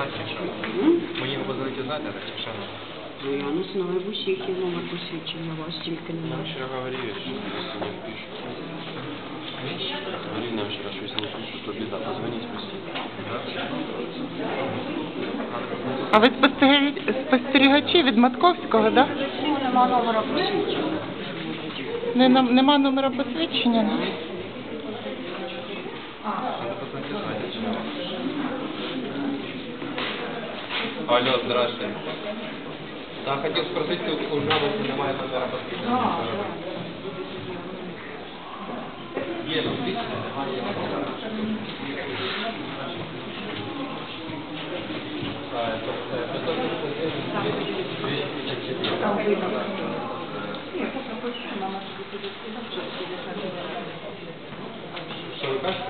знати, чи що? М? Мої ви знати, так чи що? Ну, я не знаю, в усіх є номер посвідчення, у вас тільки Нам немає. вчера говорили, что если не пишут. Говорили нам вчера, что если не пишут, то беда. Позвонить спросить. А ви спостерігач- спостерігачі від Матковського, да? Ну, нема номера посвідчення. Не, нема номера посвідчення? Надо позвоните знати, чи що? Алло, здравствуйте. Да, хотел спросить, у жалобы немає номера посвідчення. Є посвідчення, немає номера. А, це, е, 539, 254. Там видно. Що ви кажете?